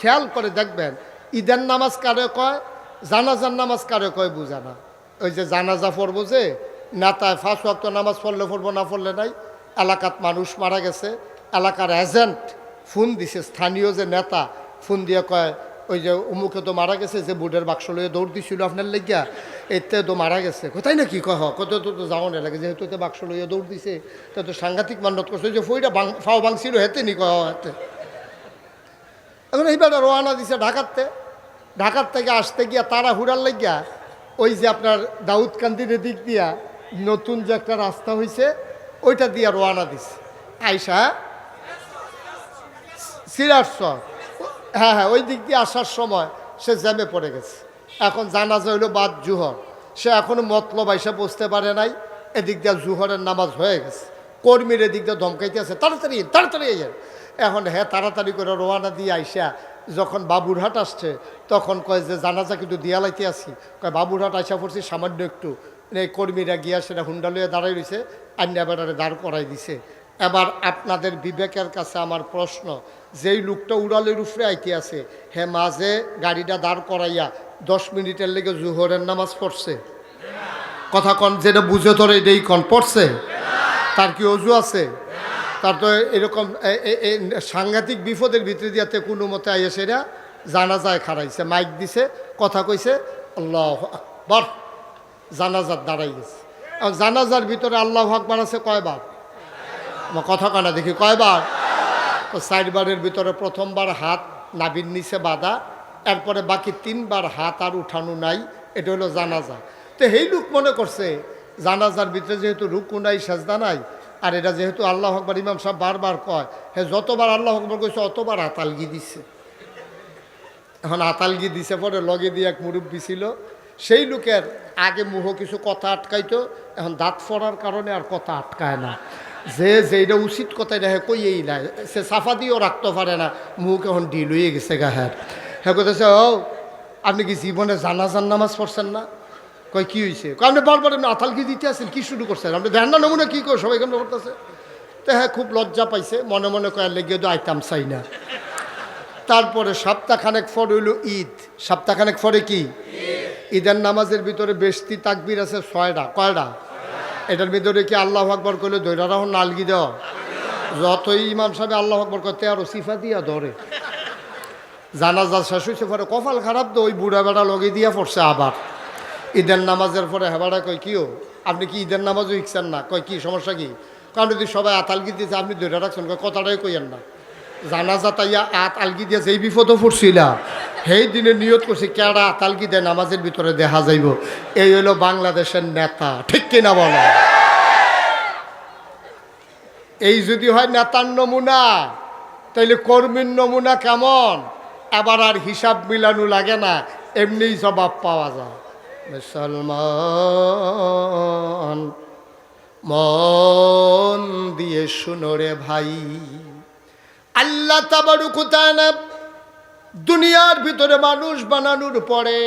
খেয়াল করে দেখবেন, ঈদের নামাজ কারে কয়? জানাজার নামাজ কারে কয় বুঝা না। ওই যে জানাজা পড়ব যে, নেতায় ফাঁস ওয়াক্ত নামাজ পড়লে পড়ব, না পড়লে নাই। এলাকাত মানুষ মারা গেছে, এলাকার এজেন্ট ফোন দিছে, স্থানীয় যে নেতা ফোন দিয়ে কয়, ওই যে উমুকে তো মারা গেছে, যে বুডের বাক্স লইয়ে দৌড় দিছিল আপনার লেগিয়া, এতে তো মারা গেছে। কোথায় নাকি কহ, কত তো তো যাওয়া না লাগে, যেহেতু বাক্স লইয়ে দৌড় দিছে, তো সাংঘাতিক মান্যত করছে যে ফইটা ফাও বাংছিল হেতে নি কহ হাতে এখন এইবার রওনা দিছে ঢাকাতে। ঢাকার থেকে আসতে গিয়া তারা হুড়ার লাগিয়া ওই যে আপনার দাউদকান্দির দিক দিয়া নতুন যে একটা রাস্তা হয়েছে ওইটা দিয়া রওনা দিছে। আইসা, সিরাজসর। হ্যাঁ হ্যাঁ ওই দিক দিয়ে আসার সময় সে জ্যামে পড়ে গেছে। এখন জানাজা হইল বাদ জুহর। সে এখনও মতলব আইসা বসতে পারে নাই, এদিক দিয়ে জুহরের নামাজ হয়ে গেছে। কর্মীর এদিক দিয়ে ধমকাইতে আছে, তাড়াতাড়ি তাড়াতাড়ি এখন হ্যাঁ তাড়াতাড়ি করে রোয়ানা দিয়ে আইসা, যখন বাবুরহাট আসছে, তখন কয় যে, জানাজা কিন্তু দিয়ালাইতে আসি কয় বাবুরহাট আইসা পড়ছি সামান্য একটু। এই কর্মীরা গিয়া সেটা হুন্ডা লইয়া দাঁড়াই রয়েছে আন্যা দাঁড় করাই দিছে। এবার আপনাদের বিবেকের কাছে আমার প্রশ্ন, যেই লোকটা উড়ালের উপরে আইতে আছে, হে মাঝে গাড়িটা দাঁড় করাইয়া দশ মিনিটের লেগে জুহরের নামাজ পড়ছে? কথা কন, যেটা বুঝে তোর এটাই কন, পড়ছে? তার কি অজু আছে? তার তো এরকম সাংঘাতিক বিপদের ভিতরে দিয়াতে কোনো মতে সেরা জানাজায় খারাইছে মাইক দিছে, কথা কইছে, আল্লাহ আকবর, জানাজার দাঁড়াই গেছে। জানাজার ভিতরে আল্লাহ আকবর আছে কয়বার? কথা কানা দেখি কয়বার? তো চারবারের ভিতরে প্রথমবার হাত নাবির নিচে বাঁধা, এরপরে বাকি তিনবার হাত আর উঠানো নাই, এটা হলো জানাজা। তো সেই লোক মনে করছে, জানাজার ভিতরে যেহেতু রুকু নাই, সাজদা নাই আর এটা যেহেতু আল্লাহ আকবর, ইমাম সাহেব বারবার কয়, হে যতবার আল্লাহ আকবর কইছে, অতবার হাতালগি দিছে। এখন আতালগি দিছে পরে লগে দিয়ে এক মুরব্বী ছিল, সেই লোকের আগে মুহ কিছু কথা আটকাইতো, এখন দাঁত ফোড়ার কারণে আর কথা আটকায় না। যে যেটা উচিত কথা, এটা হ্যাঁ কইয়েই না, সে সাফা দিয়েও রাখতে পারে না মুখ এখন ডিল হয়ে গেছে গা হ্যাঁ হ্যাঁ কইতেছে, ও, আপনি কি জীবনে জানাজান নামাজ পড়ছেন না? কয়, কি হয়েছে কয়, আপনি বারবার আপনি আতালগি দিতে আসেন কি শুরু করছেন? আপনি ধ্যান না নমুনা কী করে সবাই কেমন করতেছে? তো হ্যাঁ খুব লজ্জা পাইছে, মনে মনে কয়ার লেগে তো আইতাম চাই না। তারপরে সপ্তাহখানেক পর হইল ঈদ। সপ্তাহখানেক পরে কি? ঈদের নামাজের ভিতরে বেশতি তাকবির আছে ছয়টা। কয়টা? এটার ভিতরে কি আল্লাহ আকবর করলে দৈরা রাহন নালগি দেওয়া যতই ইমাম সাহেব আল্লাহ আকবর করতে আরও সিফা দিয়া ধরে। জানাজা শেষ হয়েছে পরে কপাল খারাপ তো, ওই বুড়া বেড়া লগে দিয়া পড়ছে আবার। ঈদের নামাজের পরে হেবাড়া কয় কিও আপনি কি ঈদের নামাজও ইচ্ছেন না? কয়, কি, সমস্যা কি? কারণ যদি সবাই আতালগি দিয়েছে, আপনি দৈরা রাখছেন, কয়, কথাটাই কইয়েন না। জানাজা তাইয়া আত আলগি দিয়ে যেই বিপদও পড়ছিলা, সেই দিনে নিয়ত করছি, কেডা আত আলগি দেয়, নামাজের ভিতরে দেখা যাইব। এই হইল বাংলাদেশের নেতা, ঠিক কিনা বলো? এই যদি হয় নেতার নমুনা, তাইলে কর্মীর নমুনা কেমন? আবার আর হিসাব মিলানো লাগে না, এমনিই জবাব পাওয়া যায়। মুসলমান, মন দিয়ে শুনো রে ভাই। আল্লাহ দুনিয়ার ভিতরে মানুষ বানানোর পরে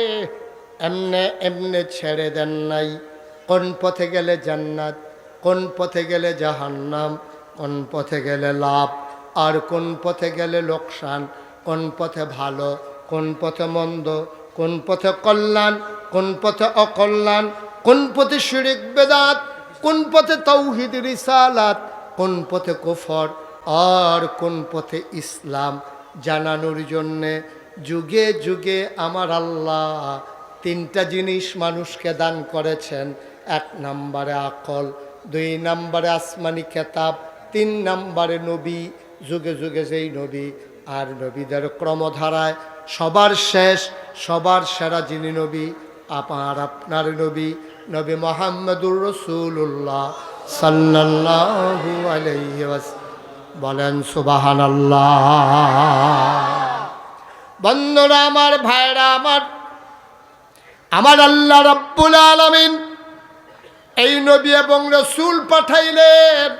এমনে এমনে ছেড়ে দেন নাই। কোন পথে গেলে জান্নাত, কোন পথে গেলে জাহান্নাম, কোন পথে গেলে লাভ, আর কোন পথে গেলে লোকসান, কোন পথে ভালো, কোন পথে মন্দ, কোন পথে কল্যাণ কোন পথে অকল্যাণ, কোন পথে শিরিক বেদাত, কোন পথে তৌহিদ রিসালাত, কোন পথে কুফর আর কোন পথে ইসলাম জানানোর জন্যে যুগে যুগে আমার আল্লাহ তিনটা জিনিস মানুষকে দান করেছেন। এক নম্বরে আকল, দুই নম্বরে আসমানি খেতাব, তিন নম্বরে নবী, যুগে যুগে যেই নবী। আর নবীদের ক্রমধারায় সবার শেষ, সবার সেরা যিনি নবী আমার আপনার নবী নবী মোহাম্মদুর রসুল্লাহ সাল্লাল্লাহু আলাইহি ওয়াসাল্লাম বলেন সুবাহান আল্লাহ বন্ধুরা আমার, ভাইরা আমার আমার আল্লাহ রব্বুল আলমিন এই নবী এবং রসুল পাঠাইলেন।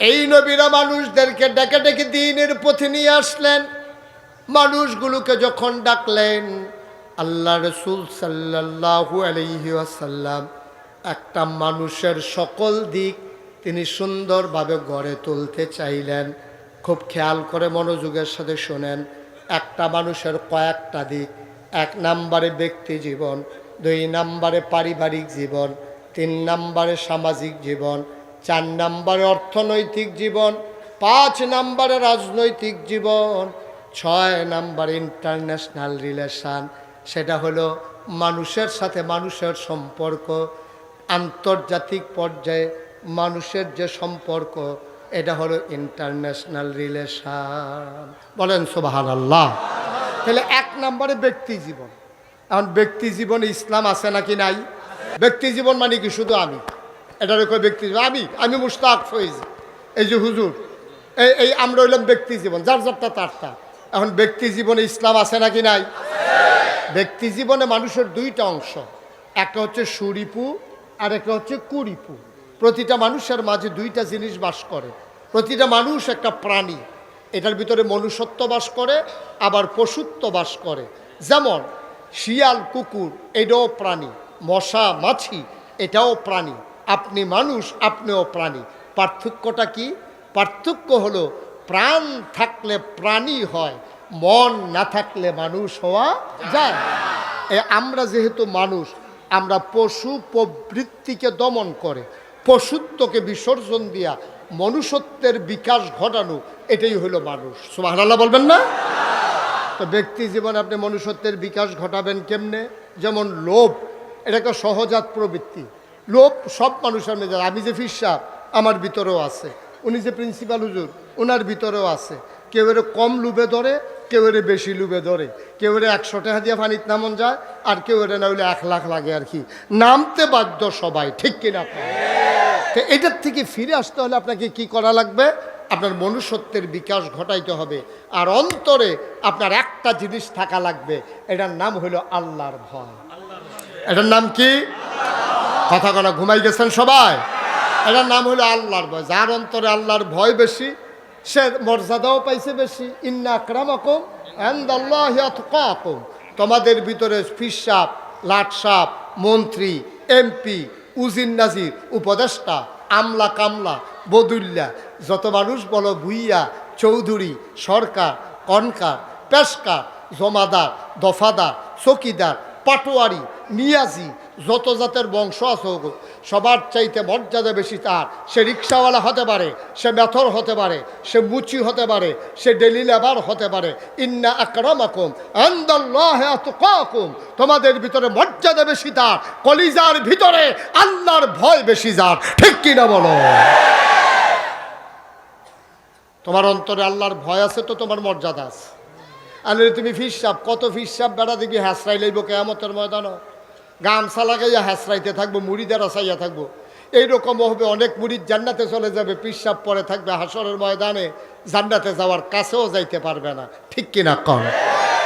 এই নবীরা মানুষদেরকে ডেকে ডেকে দিনের পথে নিয়ে আসলেন। মানুষগুলোকে যখন ডাকলেন আল্লাহ রসুল সাল্লাহু আলহি আসাল্লাম একটা মানুষের সকল দিক তিনি সুন্দরভাবে গড়ে তুলতে চাইলেন। খুব খেয়াল করে মনোযোগের সাথে শোনেন, একটা মানুষের কয়েকটা দিক, এক নাম্বারে ব্যক্তি জীবন, দুই নাম্বারে পারিবারিক জীবন, তিন নাম্বারে সামাজিক জীবন, চার নাম্বারে অর্থনৈতিক জীবন, পাঁচ নাম্বারে রাজনৈতিক জীবন, ছয় নাম্বারে ইন্টারন্যাশনাল রিলেশন সেটা হলো মানুষের সাথে মানুষের সম্পর্ক, আন্তর্জাতিক পর্যায়ে মানুষের যে সম্পর্ক, এটা হলো ইন্টারন্যাশনাল রিলেশন বলেন সোবাহান আল্লাহ তাহলে এক নম্বরে ব্যক্তি জীবন। এখন ব্যক্তি জীবনে ইসলাম আছে নাকি নাই? ব্যক্তি জীবন মানে কি? শুধু আমি। এটার কই ব্যক্তি জীবন? আমি। আমি মুস্তাক ফৈজ এই যে হুজুর, এই এই আমরা হইলাম ব্যক্তি জীবন, যার যারটা তারটা। এখন ব্যক্তি জীবনে ইসলাম আছে নাকি নাই? ব্যক্তি জীবনে মানুষের দুইটা অংশ। একটা হচ্ছে সুরিপু, আর একটা হচ্ছে কুরিপু। প্রতিটা মানুষের মাঝে দুইটা জিনিস বাস করে। প্রতিটা মানুষ একটা প্রাণী। এটার ভিতরে মনুষ্যত্ব বাস করে, আবার পশুত্ব বাস করে। যেমন শিয়াল, কুকুর, এটাও প্রাণী। মশা, মাছি, এটাও প্রাণী। আপনি মানুষ, আপনিও প্রাণী। পার্থক্যটা কি? পার্থক্য হলো প্রাণ থাকলে প্রাণী হয় মন না থাকলে মানুষ হওয়া যায় আমরা যেহেতু মানুষ, আমরা পশু প্রবৃত্তিকে দমন করে, পশুত্বকে বিসর্জন দিয়া মনুষ্যত্বের বিকাশ ঘটানো, এটাই হলো মানুষ। সুবহানাল্লাহ বলবেন না? তো ব্যক্তি জীবনে আপনি মনুষ্যত্বের বিকাশ ঘটাবেন কেমনে? যেমন লোভ এটা একটা সহজাত প্রবৃত্তি। লোভ সব মানুষের মধ্যে আমি যে ফিরসাহ আমার ভিতরেও আছে। উনি যে প্রিন্সিপাল হুজুর ওনার ভিতরেও আছে। কেউ এর কম লুবে ধরে, কেউ এর বেশি লুবে ধরে। কেউ এর একশো টাকা দিয়ে পানিত নামন যায়, আর কেউ এর না হলে এক লাখ লাগে আর কি। নামতে বাধ্য সবাই, ঠিক কিনা? তো এটার থেকে ফিরে আসতে হলে আপনাকে কি করা লাগবে? আপনার মনুষ্যত্বের বিকাশ ঘটাইতে হবে। আর অন্তরে আপনার একটা জিনিস থাকা লাগবে, এটার নাম হলো আল্লাহর ভয়। এটার নাম কি? কথা কথা ঘুমাই গেছেন সবাই? এটার নাম হলো আল্লাহর ভয়। যার অন্তরে আল্লাহর ভয় বেশি সে মর্যাদাও পাইছে বেশি। ইন্না ক্রামাকুম আন্দাল্লাহ আতকাকুম। তোমাদের ভিতরে ফিস সাপ লাট সাপ মন্ত্রী, এমপি উজিন নাজির, উপদেষ্টা, আমলা কামলা, বদুল্লা, যত মানুষ বলো ভুইয়া, চৌধুরী, সরকার, কনকার, পেশকার, জমাদার, দফাদার, চকিদার, পাটোয়ারি, নিয়াজি যত জাতের বংশ আছে সবার চাইতে মর্যাদা বেশি তার। সে রিক্সাওয়ালা হতে পারে, সে মেথর হতে পারে, সে মুচি হতে পারে, সে ডেলি লেবার হতে পারে। ইন্না আকরামাকুম আন্দাল্লাহে আতকাকুম। তোমাদের ভিতরে মর্যাদা বেশি তার, কলিজার ভিতরে আল্লাহর ভয় বেশি যার। ঠিক কিনা বলো? তোমার অন্তরে আল্লাহর ভয় আছে তো তোমার মর্যাদা আছে। আলে তুমি ফিসাব কত ফিসাব বেড়া দেখবি, হ্যাসরাই লইব কেয়ামতের ময়দান। গামছা লাগাইয়া হ্যাসরাইতে থাকব, মুড়িদের আসাইয়া থাকব। এইরকম হবে অনেক মুড়িদ জান্নাতে চলে যাবে পিসাব পরে থাকবে, হাসরের ময়দানে জান্নাতে যাওয়ার কাছেও যাইতে পারবে না। ঠিক কিনা কন?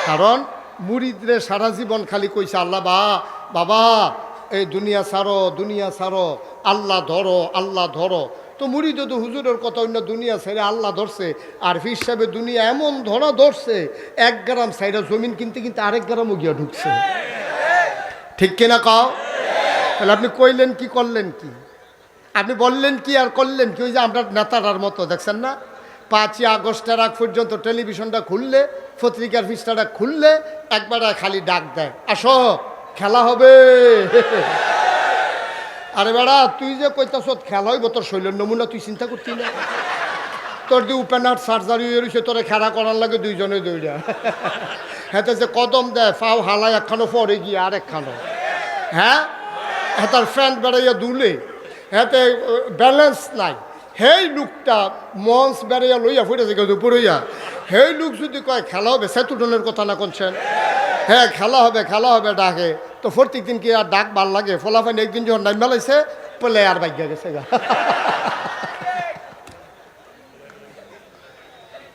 কারণ মুড়িদরে সারা জীবন খালি কইছে, আল্লাহ বা, বাবা, এই দুনিয়া সারো দুনিয়া সারো আল্লাহ ধরো আল্লাহ ধরো। তো মুড়িদ তো হুজুরের কথা অন্য দুনিয়া ছেড়ে আল্লাহ ধরছে, আর সাহেবের দুনিয়া এমন ধরা ধরছে, এক গ্রাম সাইডা জমিন কিনতে কিনতে আরেক গ্রামও গিয়া ঢুকছে। ঠিক কিনা কাও? তাহলে আপনি কইলেন কি, করলেন কি? আপনি বললেন কি আর করলেন কি? ওই যে আমরা নেতারার মতো, দেখছেন না? পাঁচই আগস্টের আগ পর্যন্ত টেলিভিশনটা খুললে, পত্রিকার পৃষ্ঠাটা খুললে একবার খালি ডাক দেয়। আসো, খেলা হবে। আরে বেড়া, তুই যে কইতাছ, খেলা হইব, তোর শৈলের নমুনা তুই চিন্তা করতি না। তোর যে উপেনার সার্জারি হয়ে রয়েছে তোরে খেলা করার লাগে দুইজনে দৌড়া। হেতে যে কদম দেয়, ফাও হালাই একখানো পরে গিয়ে আর একখানো। হ্যাঁ? হেতার ফ্যান্ট বেড়াইয়া দুলে। হেতে ব্যালেন্স নাই। সেই লোকটা মঞ্চ বেড়াইয়া লইয়া ফুটেছে কেউ দুপুরইয়া সেই লোক যদি কয়, খেলা হবে সেতুটনের কথা না করছেন হ্যাঁ খেলা হবে খেলা হবে, ডাকে। তো প্রত্যেক দিন কি আর ডাক ভালো লাগে? ফলাফান একদিন যখন নাম মেলাইছে পলে আর বাইক গেছে গা।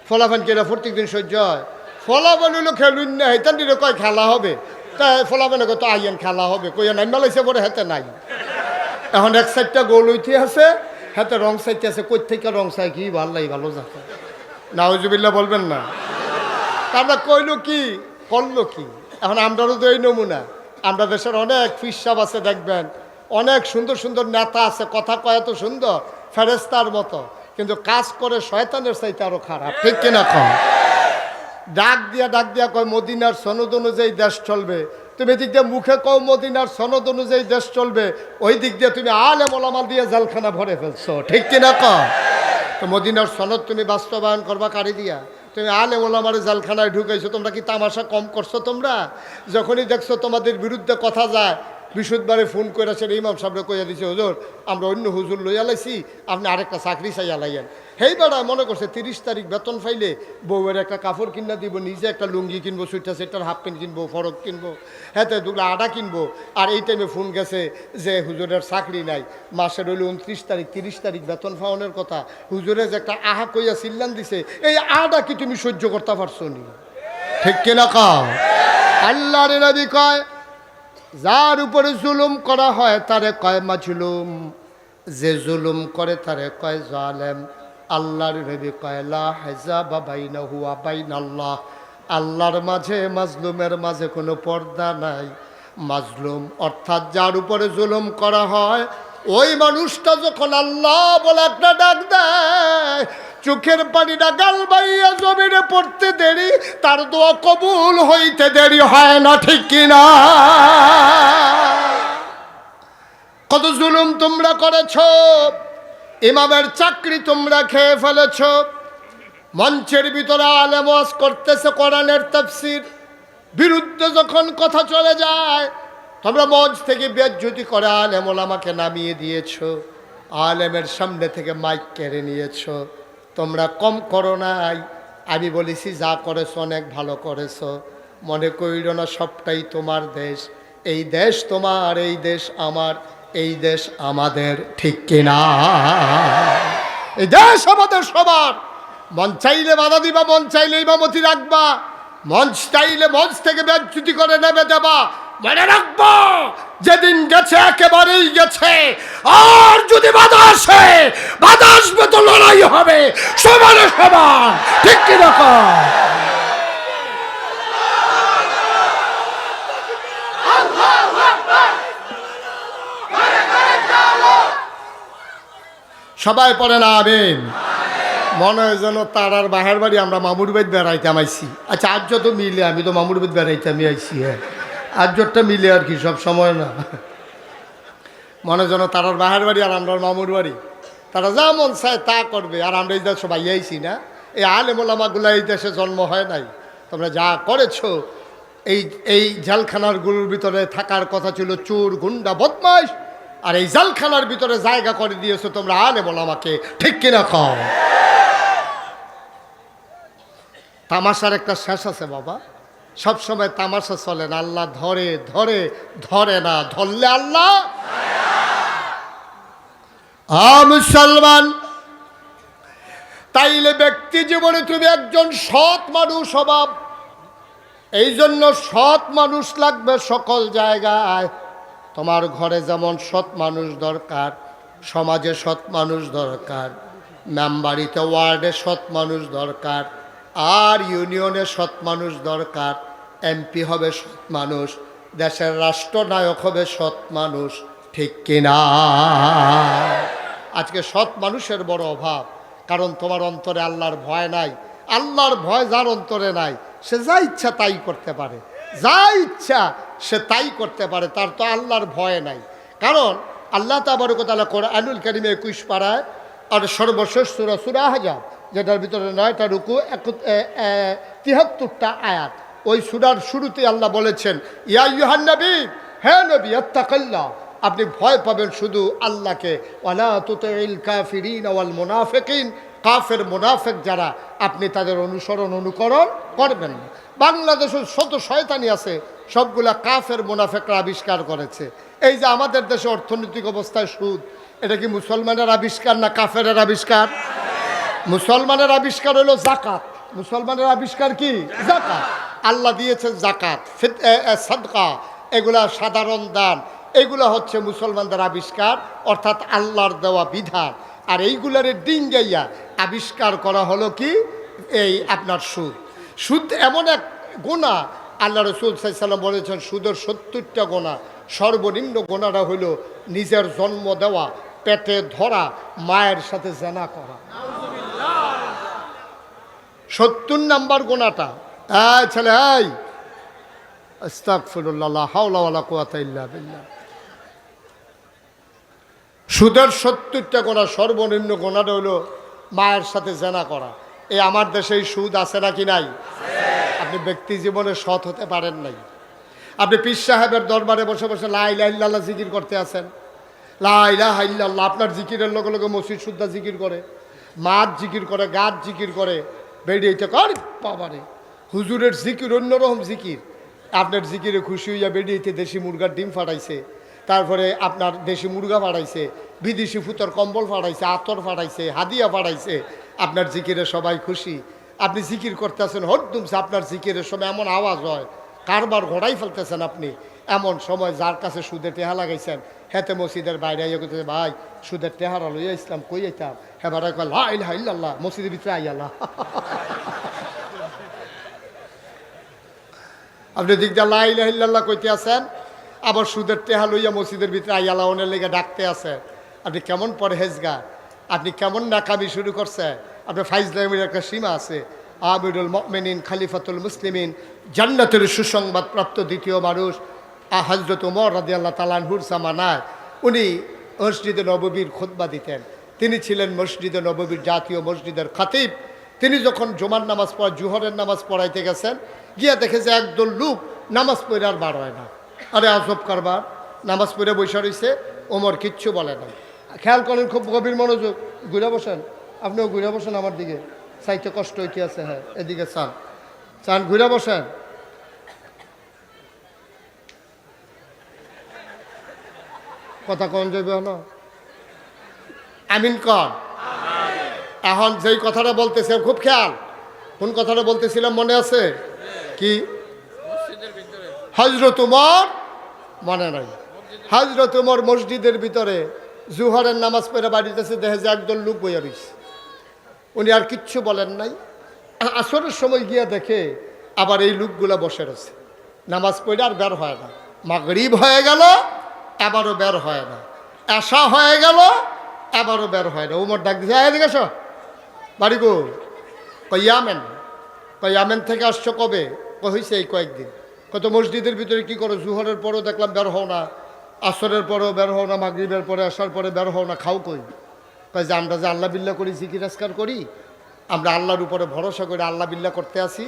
ফলাফান কেনা প্রত্যেক দিন সহ্য হয়? ফলাফান হইল খেলুন না হেতান দিলে কয় খেলা হবে? তা ফলাফানে কত আইয়েন খেলা হবে, কইয়া নাম মেলাইছে পরে হেতে নাই। এখন এক সাইডটা গোল উঠে আছে, হাতে রং সাইডে আছে, কই থেকে রং সাই কি ভালো লাগে ভালো যাতে নাওজুবিল্লা বলবেন না। তারপরে কইলো কি, করল কি? এখন আমরাও তো এই নমুনা। আমরা দেশের অনেক ফিসাব আছে, দেখবেন। অনেক সুন্দর সুন্দর নেতা আছে, কথা কয় এত সুন্দর ফেরেস্তার মতো। কিন্তু কাজ করে শয়তানের চাইতে আরও খারাপ, ঠিক কিনা কম ডাক দিয়া ডাক দিয়া কয়, মদিনার সনদ অনুযায়ী দেশ চলবে। তুমি এদিক দিয়ে মুখে কও, মদিনার সনদ অনুযায়ী দেশ চলবে। ওই দিক দিয়ে তুমি আলে মোলামাল দিয়ে জালখানা ভরে ফেলছো। ঠিক কিনা ক তো মদিনার সনদ তুমি বাস্তবায়ন করবা কারি দিয়া? তুমি আলে ওলামারে জালখানায় ঢুকেছো তোমরা কি তামাশা কম করছ তোমরা? যখনই দেখছ তোমাদের বিরুদ্ধে কথা যায় বিশুদ্ধবারে ফোন করেছেন ইমাম সাহেবরে কইয়া দিছে, হুজুর, আমরা অন্য হুজুর লইয়া লাইছি, আপনি আরেকটা চাকরি চাইয়া লাইয়েন। হেই বেড়া মনে করছে, তিরিশ তারিখ বেতন ফাইলে বউয়ের একটা কাপড় কিনা দিব, নিজে একটা লুঙ্গি কিনবো, সুইটার সেটার হাফ প্যান্ট কিনবো, ফরক কিনবো হ্যাঁ দুগুলো আটা কিনবো। আর এই টাইমে ফোন গেছে যে, হুজুরের চাকরি নাই। মাসের হইলে উনত্রিশ তারিখ, তিরিশ তারিখ বেতন পাওয়ানোর কথা। হুজুরে যে একটা আহা কইয়া সিল্লান দিছে, এই আটা কি তুমি সহ্য করতে পারছ নি? ঠিক কিনা কাও? আল্লাহর নবী কয় যার উপরে জুলুম করা হয়, তারে কয় মাজলুম। যে জুলুম করে, তারে কয় জালেম। আল্লাহর নবী কয়, লা হেজাবা বাইনা হুয়া বাইন আল্লাহ আল্লাহর মাঝে, মাজলুমের মাঝে কোনো পর্দা নাই। মাজলুম অর্থাৎ যার উপরে জুলুম করা হয়, ওই মানুষটা যখন আল্লাহ বলে একটা ডাক দেয় চোখের পানিটা গাল বাইয়া জমিনে পড়তে দেরি, তার দোয়া কবুল হইতে দেরি হয় না, ঠিক কিনা? কত জুলুম তোমরা করেছ, ইমামের চাকরি তোমরা খেয়ে ফেলেছ, মঞ্চের ভিতরে আলেমাজ করতেছে কোরআনের তাফসির, বিরুদ্ধে যখন কথা চলে যায়, তোমরা মঞ্চ থেকে বেজ্জুতি করে আলেম ওলামাকে নামিয়ে দিয়েছ, আলেমের সামনে থেকে মাইক কেড়ে নিয়েছ। তোমরা কম করো নাই। আমি বলেছি, যা করেছ অনেক ভালো করেছ। মনে করিল না, সবটাই তোমার দেশ। এই দেশ তোমার, এই দেশ আমার, এই দেশ আমাদের, ঠিক কিনা এই দেশ আমাদের সবার। মন চাইলে বাধা দিবা, মন চাইলে ইমামতি রাখবা। মঞ্চ চাইলে মঞ্চ থেকে ব্যাচ্যুতি করে নেবে দেবা। মনে রাখব, যেদিন গেছে, একেবারেই গেছে। আর যদি বাধা আসে বাধা আসবে তো লড়াই হবে। সমানে সমান। ঠিক কীরকম সবাই পড়ে না, আমিন। মনে হয় যেন তার আর বাহার বাড়ি আমরা মামুর বাড়ি বেড়াইতাম আইছি। আচ্ছা আর্য তো মিলে, আমি তো মামুর বাড়ি বেড়াইতামই আইছি হ্যাঁ। আর্যটা মিলে আর কি, সব সময় না। মনে যেন তারার বাহার বাড়ি আর আমরা মামুর বাড়ি। তারা যা মন চায় তা করবে। আর আমরা এই দেশ সবাই আইছি না। এই আলেমোলামাগুলা এই দেশে জন্ম হয় নাই। তোমরা যা করেছ, এই এই জেলখানারগুলোর ভিতরে থাকার কথা ছিল চোর, গুন্ডা বদমাস আর এই জালখানার ভিতরে জায়গা করে দিয়েছ তোমরা আলে বলো আমাকে ঠিক কিনা কও? তামাশার একটা শেষ আছে বাবা। সবসময় তামাশা চলে না। আল্লাহ ধরে ধরে ধরে না। ধরলে আল্লাহ মুসলমান, তাইলে ব্যক্তি জীবনে তুমি একজন সৎ মানুষ অভাব এই জন্য সৎ মানুষ লাগবে সকল জায়গায়। তোমার ঘরে যেমন সৎ মানুষ দরকার, সমাজে সৎ মানুষ দরকার, মেম্বারিতে, ওয়ার্ডে সৎ মানুষ দরকার, আর ইউনিয়নে সৎ মানুষ দরকার। এমপি হবে সৎ মানুষ, দেশের রাষ্ট্রনায়ক হবে সৎ মানুষ। ঠিক কিনা? আজকে সৎ মানুষের বড় অভাব, কারণ তোমার অন্তরে আল্লাহর ভয় নাই। আল্লাহর ভয় যার অন্তরে নাই, সে যা ইচ্ছা তাই করতে পারে। যা ইচ্ছা সে তাই করতে পারে, তার তো আল্লাহর ভয় নাই। কারণ আল্লাহ তাবারকতালা কোরআনুল করিমে একুশ পাড়ায় আর সর্বশেষ সুরা সুরা হাজার, যেটার ভিতরে নয়টা রুকু একু- তিহাত্তরটা আয়াত। ওই সুরার শুরুতে আল্লাহ বলেছেন, ইয়া ইউহান নবী হ্যাঁ নবী আত্মাকাল্লা আপনি ভয় পাবেন শুধু আল্লাহকে। ওয়ালা কাফের মুনাফেক যারা, আপনি তাদের অনুসরণ, অনুকরণ করবেন না। বাংলাদেশের শত শয়তানি আছে, সবগুলা কাফের মুনাফেকরা আবিষ্কার করেছে। এই যে আমাদের দেশে অর্থনৈতিক অবস্থায় সুদ, এটা কি মুসলমানের আবিষ্কার না কাফের আবিষ্কার? মুসলমানের আবিষ্কার হলো জাকাত মুসলমানের আবিষ্কার কি? জাকাত আল্লাহ দিয়েছেন জাকাত সাদকা। এগুলা সাধারণ দান। এগুলা হচ্ছে মুসলমানদের আবিষ্কার, অর্থাৎ আল্লাহর দেওয়া বিধান। আর এইগুলারে ডিঙ্গাইয়া আবিষ্কার করা হলো কি? এই আপনার সুদ। সুদ এমন এক গোনা আল্লাহ রসুল সাল্লাম বলেছেন, সুদের সত্তরটা গোনা সর্বনিম্ন গোনাটা হলো নিজের জন্ম দেওয়া, পেটে ধরা, মায়ের সাথে জেনা করা। সত্তর নাম্বার গোনাটা হ্যাঁ ছেলে, এই! আস্তাগফিরুল্লাহ হাওলা বিল্লাহ। সুদের সত্তরটা গোনা সর্বনিম্ন গোনাটা হলো মায়ের সাথে জেনা করা। এই আমার দেশে এই সুদ আছে নাকি নাই? আপনি ব্যক্তি জীবনে সৎ হতে পারেন নাই। আপনি পীর সাহেবের দরবারে বসে বসে লাইলা ইল্লাল্লাহ জিকির করতে আছেন। লাইলা ইল্লাল্লাহ, আপনার জিকিরের লগে লগে মসজিদ শুদ্ধা জিকির করে মাছ জিকির করে গাছ জিকির করে বেরিয়েছে কর বাবারে হুজুরের জিকির অন্যরকম জিকির। আপনার জিকিরে খুশি হইয়া বেরিয়েছে দেশি মুরগার ডিম ফাটাইছে। তারপরে আপনার দেশি মুরগা ফাটাইছে বিদেশি ফুতর কম্বল ফাটাইছে আতর ফাটাইছে হাদিয়া ফাটাইছে আপনার জিকিরে সবাই খুশি। আপনি জিকির করতেছেন হরদুমছে আপনার জিকিরের সময় এমন আওয়াজ হয়, কারবার ঘোড়াই ফেলতেছেন আপনি। এমন সময় যার কাছে সুদের টেহা লাগাইছেন, হেতে মসজিদের বাইরে আইয়া করতেছে ভাই, সুদের টেহারা লইয়া ইসলাম কই আইতাম? হেবার ইল্লাল্লাহ, মসজিদের ভিতরে আইয়াল্লাহ আপনি দিক দিয়ে লা ইলাহা কইতে আছেন আবার সুদের টেহা লইয়া মসজিদের ভিতরে আইয়াল্লাহ ওনের লেগে ডাকতে আছে। আপনি কেমন পরহেজগা আপনি কেমন নাকামি শুরু করছে? আপনার ফাইজলামের একটা সীমা আছে। আমিরুল মমিনিন, খালিফাতুল মুসলিমিন, জান্নাতের সুসংবাদ প্রাপ্ত দ্বিতীয় মানুষ, আ হজরত উমর রাদি আল্লাহ তালানহুর সামানায় উনি মসজিদে নববীর খোদবা দিতেন। তিনি ছিলেন মসজিদে নববীর জাতীয় মসজিদের খাতিব। তিনি যখন জুমার নামাজ পড়া, জুহরের নামাজ পড়াইতে গেছেন, গিয়া দেখে যে একদল লোক নামাজ পড়ে আর বার হয় না। আরে আজব কারবার। নামাজ পড়ে বসে রয়েছে ওমর কিচ্ছু বলে না। খেয়াল করেন, খুব গভীর মনোযোগ। ঘুরে বসেন। আপনিও ঘুরে বসেন আমার দিকে। সাইতে কষ্ট হইতে আছে হ্যাঁ এদিকে চান। চান, ঘুরে বসেন। কথা কন যাবে হলো আমিন কন এখন যেই কথাটা বলতেছে খুব খেয়াল। কোন কথাটা বলতেছিলাম মনে আছে? কি? হজরত উমর মনে নাই। হজরত উমর মসজিদের ভিতরে জুহরের নামাজ পড়ে বাড়িতেছে দেখে যে একদল লোক বইয়া রইছে। উনি আর কিচ্ছু বলেন নাই। আসরের সময় গিয়া দেখে আবার এই লোকগুলা বসে রয়েছে। নামাজ পড়ে আর বের হয় না। মাগরিব হয়ে গেল এবারও বের হয় না। আশা হয়ে গেল এবারও বের হয় না। উমর ডাক দিছে এদিকে এসো। বাড়ি গো কয়ামেন কয়ামেন থেকে আসছো কবে? কইছে এই কয়েকদিন। কত মসজিদের ভিতরে কি করো? জুহরের পরও দেখলাম বের হও না। আসরের পরেও বের হও না, মাগরিবের পরে আসার পরে বের হও না, খাও কই? কয় যে আমরা যে আল্লাহ বিল্লা করি, জিকির আসকার করি, আমরা আল্লাহর উপরে ভরসা করে আল্লাহ বিল্লা করতে আসি।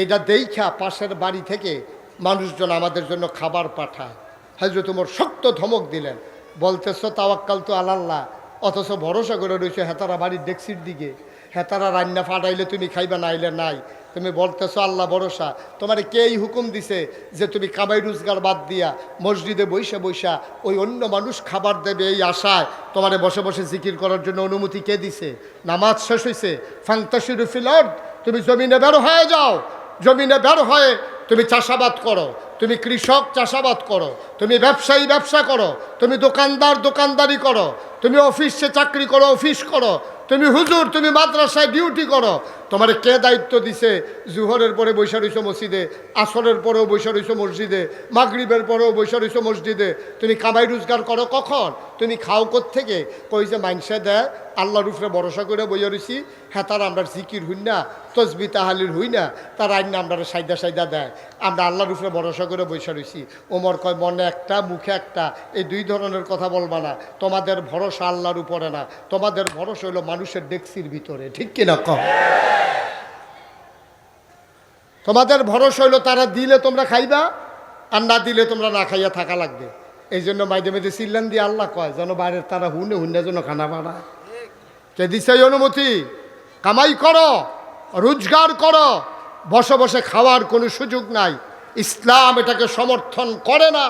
এইটা দেইখা পাশের বাড়ি থেকে মানুষজন আমাদের জন্য খাবার পাঠায়। হজরত তোমার শক্ত ধমক দিলেন। বলতেছ তাওয়াক্কাল তো আল্লাহ অথচ ভরসা করে রয়েছে হেতারা বাড়ির ডেক্সির দিকে। হেতারা রান্না ফাটাইলে তুমি খাইবা নাইলে নাই। তুমি বলতেছো, আল্লাহ ভরসা। তোমার কে এই হুকুম দিছে যে তুমি কামাই রোজগার বাদ দিয়া মসজিদে বৈশা বৈশা ওই অন্য মানুষ খাবার দেবে এই আশায় তোমারে বসে বসে জিকির করার জন্য অনুমতি কে দিছে? নামাজ শেষ হয়েছে ফাংতাসির ফিলড তুমি জমিনে বের হয়ে যাও। জমিনে বের হয়ে তুমি চাষাবাদ করো। তুমি কৃষক, চাষাবাদ করো। তুমি ব্যবসায়ী, ব্যবসা করো। তুমি দোকানদার, দোকানদারি করো। তুমি অফিসে চাকরি করো, অফিস করো। তুমি হুজুর তুমি মাদ্রাসায় ডিউটি করো। তোমার কে দায়িত্ব দিছে? জুহরের পরে বৈশা মসজিদে, আসরের পরেও বৈশা মসজিদে, মাগরিবের পরেও বৈশা মসজিদে। তুমি কামাই রোজগার করো কখন? তুমি খাও থেকে কই যে মাইনসে দেয় আল্লাহর উপরে ভরসা করে বইয়া রইছি। হ্যাঁ তার আমরা জিকির হই না, তসবি তাহালির হই না, তার আইন আমরা সাইদা সাইদা দেয়। আমরা আল্লাহর উপরে ভরসা করে বৈশা রইছি। ওমর কয়, মনে একটা, মুখে একটা, এই দুই ধরনের কথা বলবা না। তোমাদের ভরসা আল্লাহর উপরে না। তোমাদের ভরসা হলো মানুষের ডেক্সির ভিতরে, ঠিক কিনা কম তোমাদের ভরসা হইল তারা দিলে তোমরা খাইবা, আর না দিলে তোমরা না খাইয়া থাকা লাগবে। এই জন্য মাইদে মেদে চিল্লান দিয়ে আল্লাহ কয়, যেন বাইরের তারা হুনে হুনে যেন খানা বাড়ায় কে দিছে অনুমতি? কামাই করো, রোজগার করো, বসে বসে খাওয়ার কোনো সুযোগ নাই। ইসলাম এটাকে সমর্থন করে না।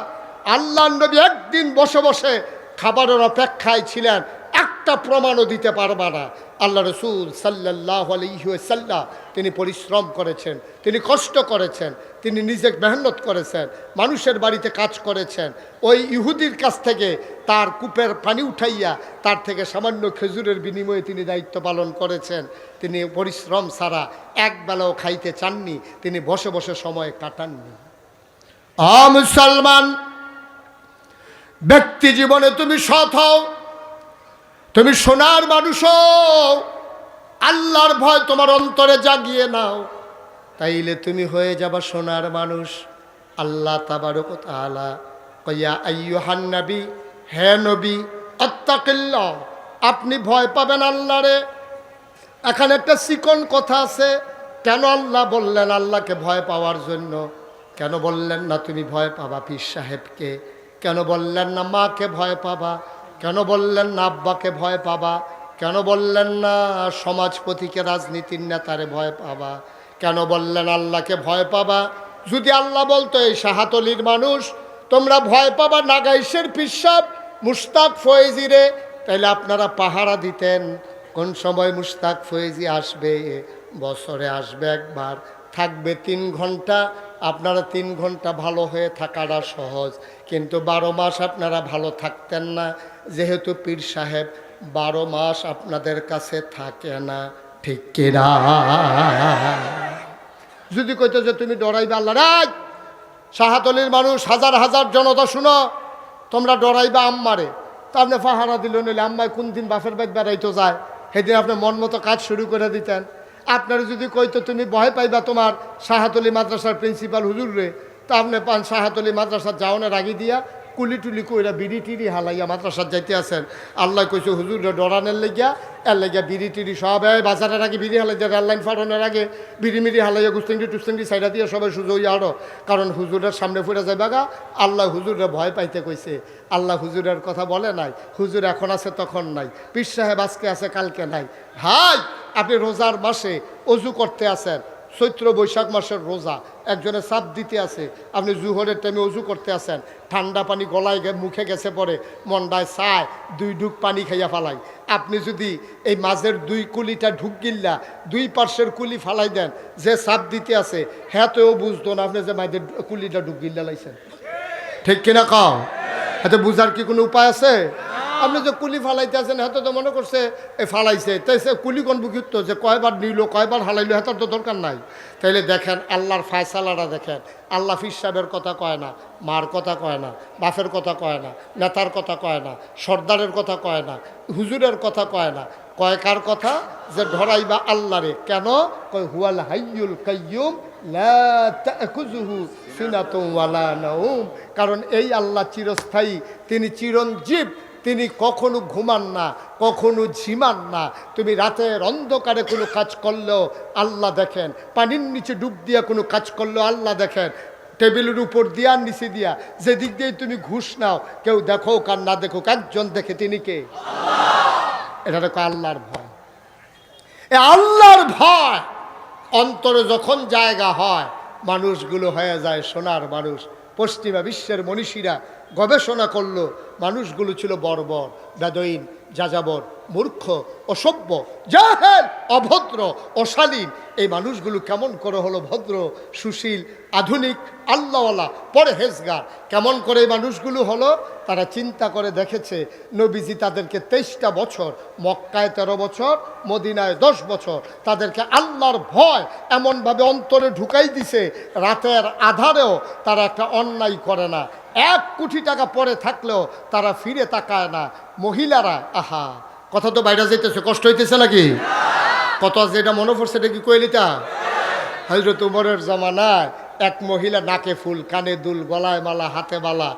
আল্লাহ নবী একদিন বসে বসে খাবারের অপেক্ষায় ছিলেন একটা প্রমাণও দিতে পারবা না। আল্লাহ রসুল সাল্লাহ আলহিসাল্লাহ তিনি পরিশ্রম করেছেন, তিনি কষ্ট করেছেন, তিনি নিজে মেহনত করেছেন, মানুষের বাড়িতে কাজ করেছেন। ওই ইহুদির কাছ থেকে তার কূপের পানি উঠাইয়া তার থেকে সামান্য খেজুরের বিনিময়ে তিনি দায়িত্ব পালন করেছেন। তিনি পরিশ্রম ছাড়া একবেলাও খাইতে চাননি, তিনি বসে বসে সময় কাটাননি। আ মুসলমান, ব্যক্তি জীবনে তুমি সৎ হও তুমি সোনার মানুষ আল্লাহর ভয় তোমার অন্তরে জাগিয়ে নাও। তাইলে তুমি হয়ে যাবা সোনার মানুষ। আল্লাহ তাবারক তাআলা কইয়া নবী, হে নবী, আত্তাকিল্লাহ, আপনি ভয় পাবেন আল্লাহরে। এখানে একটা চিকন কথা আছে, কেন আল্লাহ বললেন আল্লাহকে ভয় পাওয়ার জন্য? কেন বললেন না তুমি ভয় পাবা পীর সাহেবকে? কেন বললেন না মাকে ভয় পাবা? কেন বললেন না আব্বাকে ভয় পাবা? কেন বললেন না সমাজপতিকে রাজনীতির নেতারে ভয় পাবা? কেন বললেন আল্লাহকে ভয় পাবা? যদি আল্লাহ বলতো, এই সাহাতলির মানুষ, তোমরা ভয় পাবা নাগাইশের পিসাব মুস্তাক ফয়েজিরে। তাহলে আপনারা পাহারা দিতেন। কোন সময় মুস্তাক ফয়েজি আসবে? বছরে আসবে একবার, থাকবে তিন ঘণ্টা। আপনারা তিন ঘণ্টা ভালো হয়ে থাকাটা সহজ। কিন্তু বারো মাস আপনারা ভালো থাকতেন না। যেহেতু পীর সাহেব বারো মাস আপনাদের কাছে থাকে না। ঠিক কিনা? যদি কইতো যে তুমি ডরাইবে আল্লাহ রাজ শাহাতলির মানুষ হাজার হাজার জনতা শুনো, তোমরা ডরাইবা আম্মারে। তা আপনি পাহারা দিল নিলে আম্মায় কোন দিন বাপের বাদ বেড়াইতো যায়? সেদিন আপনি মন মতো কাজ শুরু করে দিতেন। আপনার যদি কইতো তুমি ভয় পাইবা তোমার শাহাতলি মাদ্রাসার প্রিন্সিপাল হুজুর রে, তা আপনি পান শাহাতলি মাদ্রাসা যাওনের আগে দিয়া কুলি টুলি কইরা বিড়ি টিড়ি হালাইয়া মাদ্রাসার যাইতে আছেন। আল্লাহ কইছে, হুজুর ডরানের লেগিয়া, এর লেগিয়া বিড়ি টিড়ি সব বাজারের আগে বিড়ি হালাই দিয়ে লাইন ফাটানোর আগে বিড়ি মিড়ি হালাইয়া গুস্তিংটি টুস্তিংটি সাইডা দিয়ে সবাই সুযোগ আরও কারণ হুজুরের সামনে ফুটে যায় গা, আল্লাহ হুজুরে ভয় পাইতে কইছে। আল্লাহ হুজুরের কথা বলে নাই, হুজুর এখন আছে তখন নাই। পীর সাহেব আজকে আছে, কালকে নাই। ভাই, আপনি রোজার মাসে অজু করতে আছেন চৈত্র বৈশাখ মাসের রোজা। একজনে চাপ দিতে আছে। আপনি জুহরের টাইমে অজু করতে আছেন। ঠান্ডা পানি গলায় মুখে গেছে পরে মন্ডায় চায়, দুই ডুক পানি খাইয়া ফালাই। আপনি যদি এই মাঝের দুই কুলিটা ঢুক গিল্লা, দুই পার্শ্বের কুলি ফালাই দেন, যে চাপ দিতে আছে হ্যাঁ তো বুঝতো না আপনি যে মাঝের কুলিটা ঢুক গিল্লা লাইছেন। ঠিক কিনা কও? এতে বুঝার কি কোনো উপায় আছে? আপনি যে কুলি ফালাইতে আছেন হেতো তো মনে করছে, এ ফালাইছে। তাই সে কুলি কোন বুকিত যে কয়বার নিল, কয়বার হালাইলো হেতার তো দরকার নাই। তাইলে দেখেন, আল্লাহর ফায়সালাটা দেখেন, আল্লাহ ফির কথা কয় না, মার কথা কয় না, বাপের কথা কয় না, নেতার কথা কয় না, সর্দারের কথা কয় না, হুজুরের কথা কয় না। কয় কার কথা? যে ধরাইবা আল্লাহরে। কেন? কয়, হুয়াল হাইয়ুল কাইয়ুম কারণ এই আল্লাহ চিরস্থায়ী, তিনি চিরঞ্জীব। তিনি কখনো ঘুমান না, কখনো ঝিমান না। তুমি রাতের অন্ধকারে কোনো কাজ করলেও আল্লাহ দেখেন। পানির নিচে ডুব দিয়া কোনো কাজ করলেও আল্লাহ দেখেন। টেবিলের উপর দিয়া, নিচে দিয়া। যেদিক দিয়ে তুমি ঘুষ নাও, কেউ দেখো কার না দেখো একজন দেখে তিনি কে? এটা দেখো আল্লাহর ভয়। এ আল্লাহর ভয়! অন্তরে যখন জায়গা হয়, মানুষগুলো হয়ে যায় সোনার মানুষ। পশ্চিমা বিশ্বের মনীষীরা গবেষণা করল, মানুষগুলো ছিল বর্বর, বেদইন, যাযাবর, মূর্খ, অসভ্য, জাহেল, অভদ্র, অশালীন। এই মানুষগুলো কেমন করে হলো ভদ্র, সুশীল, আধুনিক, আল্লাহওয়ালা, পরহেজগার। কেমন করে এই মানুষগুলো হলো? তারা চিন্তা করে দেখেছে, নবীজি তাদেরকে তেইশটা বছর, মক্কায় তেরো বছর, মদিনায় দশ বছর, তাদেরকে আল্লাহর ভয় এমনভাবে অন্তরে ঢুকাই দিছে, রাতের আধারেও তারা একটা অন্যায় করে না। এক কোটি টাকা পরে থাকলেও তারা ফিরে তাকায় না। মহিলারা, আহা, কথা তো বাইরে যেতেছে কষ্ট হইতেছে নাকি? কত যেটা মনে পড়ছে, এটা কি কইলিতা হজরত উমরের জামানায় এক মহিলা নাকে ফুল, কানে দুল, গলায় মালা, হাতে মালা,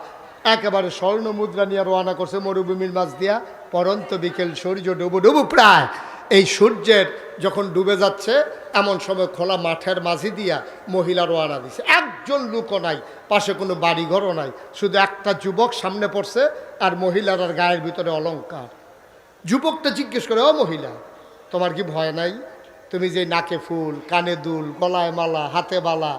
একেবারে স্বর্ণ মুদ্রা নিয়ে রওনা করছে মরুভূমির মাছ দিয়া। পরন্ত বিকেল, সূর্য ডুবু ডুবু প্রায়। এই সূর্যের যখন ডুবে যাচ্ছে, এমন সময় খোলা মাঠের মাঝি দিয়া মহিলা রোয়ানা দিছে। একজন লোকও নাই, পাশে কোনো বাড়িঘরও নাই, শুধু একটা যুবক সামনে পড়ছে আর মহিলার আর গায়ের ভিতরে অলঙ্কার যুবকটা জিজ্ঞেস করে, ও মহিলা, তোমার কি ভয় নাই? তুমি যে নাকে ফুল, কানে দুল, গলায় মালা, হাতে বালা